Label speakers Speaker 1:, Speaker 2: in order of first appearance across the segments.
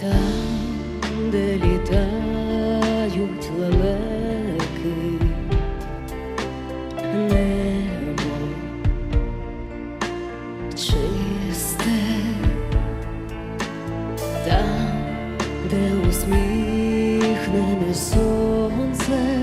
Speaker 1: Там, де літають лелеки, небо чисте, там, де усміхнене сонце.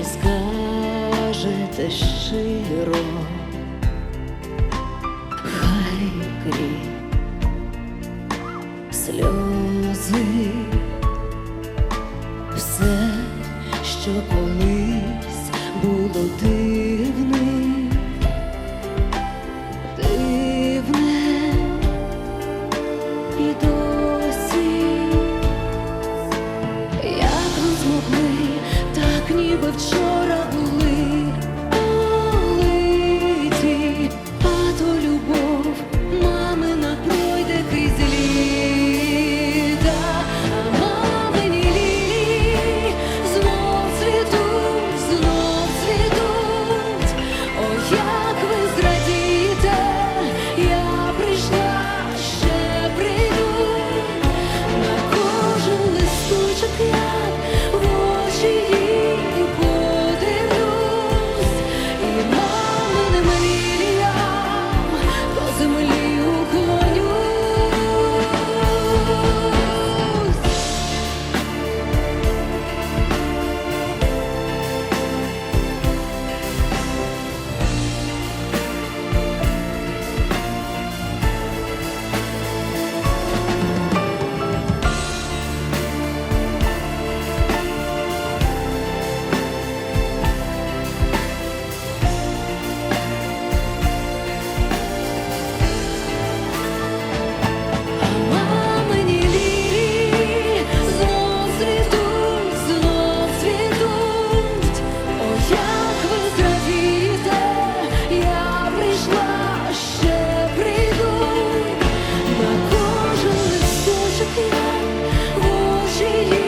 Speaker 1: і скажете щиро, хай крім сльози, все, що колись було дивним. of joy. she